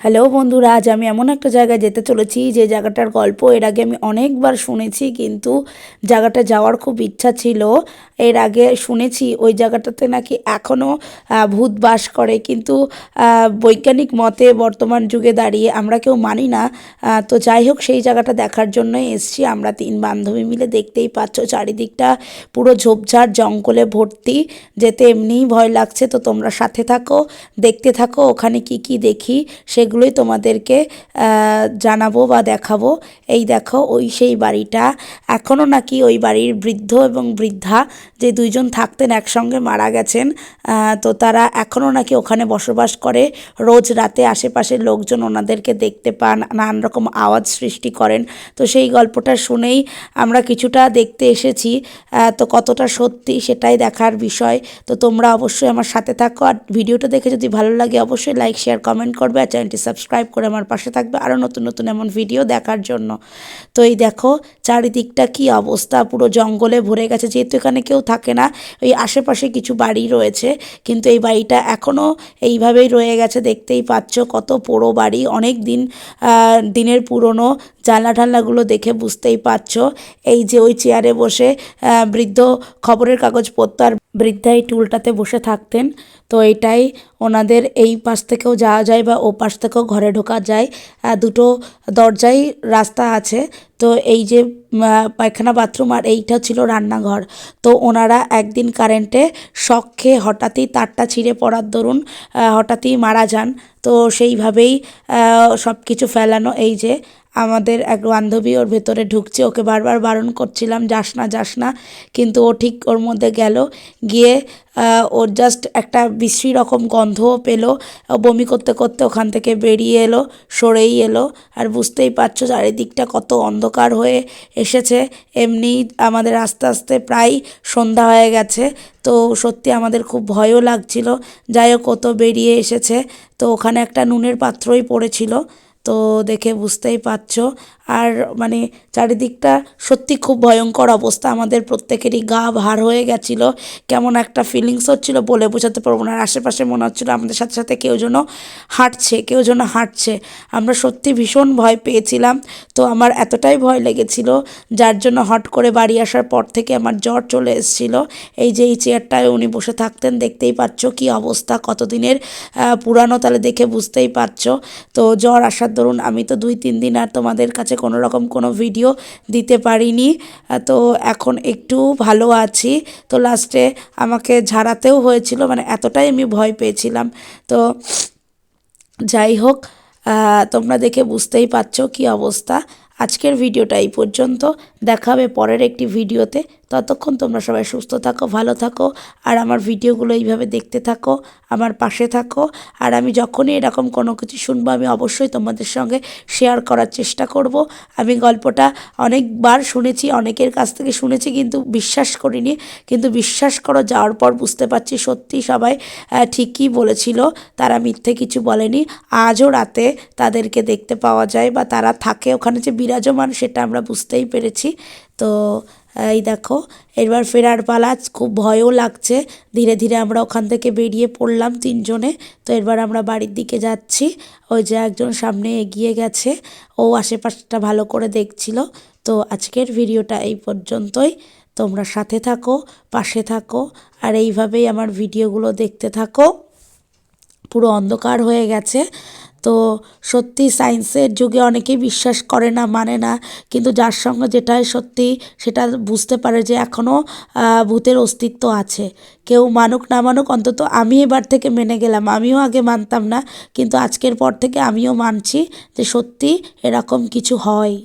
Hello বন্ধুরা, আজ আমি এমন একটা জায়গায় যেতে চলেছি যে জায়গাটার গল্প এর আগে আমি অনেকবার শুনেছি কিন্তু জায়গাটা যাওয়ার খুব ইচ্ছা ছিল। এর আগে শুনেছি ওই জায়গাটাতে নাকি এখনও ভূত বাস করে কিন্তু বৈজ্ঞানিক মতে বর্তমান যুগে দাঁড়িয়ে আমরা কেউ মানি না। তো যাই হোক, সেই জায়গাটা দেখার জন্যই এসছি। আমরা তিন বান্ধবী মিলে দেখতেই পাচ্ছ চারিদিকটা পুরো ঝোপঝাড়, জঙ্গলে ভর্তি। যেতে এমনিই ভয় লাগছে, তো তোমরা সাথে থাকো, দেখতে থাকো, ওখানে কি কি দেখি সেগুলোই তোমাদেরকে জানাব বা দেখাবো। এই দেখো, ওই সেই বাড়িটা। এখনও নাকি ওই বাড়ির বৃদ্ধ এবং বৃদ্ধা যে দুইজন থাকতেন একসঙ্গে মারা গেছেন তো তারা এখনও নাকি ওখানে বসবাস করে। রোজ রাতে আশেপাশের লোকজন ওনাদেরকে দেখতে পান নানান রকম আওয়াজ সৃষ্টি করেন। তো সেই গল্পটা শুনেই আমরা কিছুটা দেখতে এসেছি তো কতটা সত্যি সেটাই দেখার বিষয়। তো তোমরা অবশ্যই আমার সাথে থাকো। আর ভিডিওটা দেখে যদি ভালো লাগে, অবশ্যই লাইক শেয়ার কমেন্ট করবে। আর চ্যানেলটি সাবস্ক্রাইব করে আমার পাশে থাকবে আরও নতুন নতুন এমন ভিডিও দেখার জন্য। তো এই দেখো, চারিদিকটা কি অবস্থা? পুরো জঙ্গলে ভরে গেছে, যেহেতু এখানে কেউ থাকে না, ওই আশেপাশে কিছু বাড়ি রয়েছে, কিন্তু এই বাড়িটা এখনও এইভাবেই রয়ে গেছে, দেখতেই পাচ্ছ কত পোড়ো বাড়ি। অনেক দিন দিনের পুরনো জানলা টানলাগুলো দেখে বুঝতেই পারছ এই যে ওই চেয়ারে বসে বৃদ্ধ খবরের কাগজ পড়তো আর বৃদ্ধা এই টুলটাতে বসে থাকতেন। তো এটাই ওনাদের এই পাশ থেকেও যাওয়া যায় বা ও পাশ থেকেও ঘরে ঢোকা যায়। দুটো দরজাই রাস্তা আছে। তো এই যে পায়খানা বাথরুম আর এইটা ছিল রান্নাঘর। তো ওনারা একদিন কারেন্টে শখ খেয়ে হঠাৎই তারটা ছিঁড়ে পড়ার দরুন হঠাৎই মারা যান। তো সেইভাবেই সব কিছু ফেলানো। এই যে আমাদের এক বান্ধবী ওর ভেতরে ঢুকছে, ওকে বারবার বারণ করছিলাম, যাস না যাস না। কিন্তু ও ঠিক ওর মধ্যে গেল, গিয়ে ওর জাস্ট একটা বিশ্রী রকম গন্ধও পেল। বমি করতে করতে ওখান থেকে বেরিয়ে এলো, সরেই এলো। আর বুঝতেই পারছ চারিদিকটা কত অন্ধকার হয়ে এসেছে। এমনি আমাদের আস্তে আস্তে প্রায় সন্ধ্যা হয়ে গেছে। তো সত্যি আমাদের খুব ভয়ও লাগছিল। যাই হোক, ও তো বেরিয়ে এসেছে। তো ওখানে একটা নুনের পাত্রই পড়েছিল। তো দেখে বুঝতেই পারছ। আর মানে চারিদিকটা সত্যি খুব ভয়ঙ্কর অবস্থা। আমাদের প্রত্যেকেরই গা ভার হয়ে গেছিল। কেমন একটা ফিলিংস হচ্ছিল বলে বোঝাতে পারব না। আর আশেপাশে মনে হচ্ছিল আমাদের সাথে সাথে কেউ যেন হাঁটছে, কেউ যেন হাঁটছে। আমরা সত্যি ভীষণ ভয় পেয়েছিলাম। তো আমার এতটাই ভয় লেগেছিল, যার জন্য হট করে বাড়ি আসার পর থেকে আমার জ্বর চলে এসেছিল। এই যে এই চেয়ারটায় উনি বসে থাকতেন, দেখতেই পাচ্ছ কি অবস্থা, কতদিনের পুরানো তাহলে দেখে বুঝতেই পারছ। তো জ্বর আসার দরুন আমি তো দুই তিন দিন আর তোমাদের কাছে কোনো রকম কোনো ভিডিও দিতে পারিনি। তো এখন একটু ভালো আছি। তো লাস্টে আমাকে ঝাড়াতেও হয়েছিল মানে এতটাই আমি ভয় পেয়েছিলাম। তো যাই হোক তোমরা দেখে বুঝতেই পারছ কি অবস্থা। আজকের ভিডিওটা এই পর্যন্ত। দেখাবে পরের একটি ভিডিওতে ততক্ষণ তোমরা সবাই সুস্থ থাকো, ভালো থাকো, আর আমার ভিডিওগুলো এইভাবে দেখতে থাকো, আমার পাশে থাকো, আর আমি যখনই এরকম কোনো কিছু শুনব, আমি অবশ্যই তোমাদের সঙ্গে শেয়ার করার চেষ্টা করব। আমি গল্পটা অনেকবার শুনেছি, অনেকের কাছ থেকে শুনেছি, কিন্তু বিশ্বাস করিনি। কিন্তু বিশ্বাস করো, যাওয়ার পর বুঝতে পারছি সত্যি সবাই ঠিকই বলেছিল, তারা মিথ্যে কিছু বলেনি। আজও রাতে তাদেরকে দেখতে পাওয়া যায়, বা তারা থাকে ওখানে যে বিরাজমান, সেটা আমরা বুঝতেই পেরেছি। তো এই দেখো এবার ফেরার পালা খুব ভয়ও লাগছে। ধীরে ধীরে আমরা ওখান থেকে বেরিয়ে পড়লাম তিনজনে। তো এবার আমরা বাড়ির দিকে যাচ্ছি। ওই যে একজন সামনে এগিয়ে গেছে। ও আশেপাশটা ভালো করে দেখছিল। তো আজকের ভিডিওটা এই পর্যন্তই। তোমরা সাথে থাকো, পাশে থাকো, আর এইভাবেই আমার ভিডিওগুলো দেখতে থাকো। পুরো অন্ধকার হয়ে গেছে। তো সত্যি সায়েন্সের যুগে অনেকেই বিশ্বাস করে না মানে না। কিন্তু যার সঙ্গে যেটাই সত্যি, সেটা বুঝতে পারে যে এখনও ভূতের অস্তিত্ব আছে। কেউ মানুক না মানুক, অন্তত আমি এবার থেকে মেনে গেলাম। আমিও আগে মানতাম না, কিন্তু আজকের পর থেকে আমিও মানছি যে সত্যি এরকম কিছু হয়।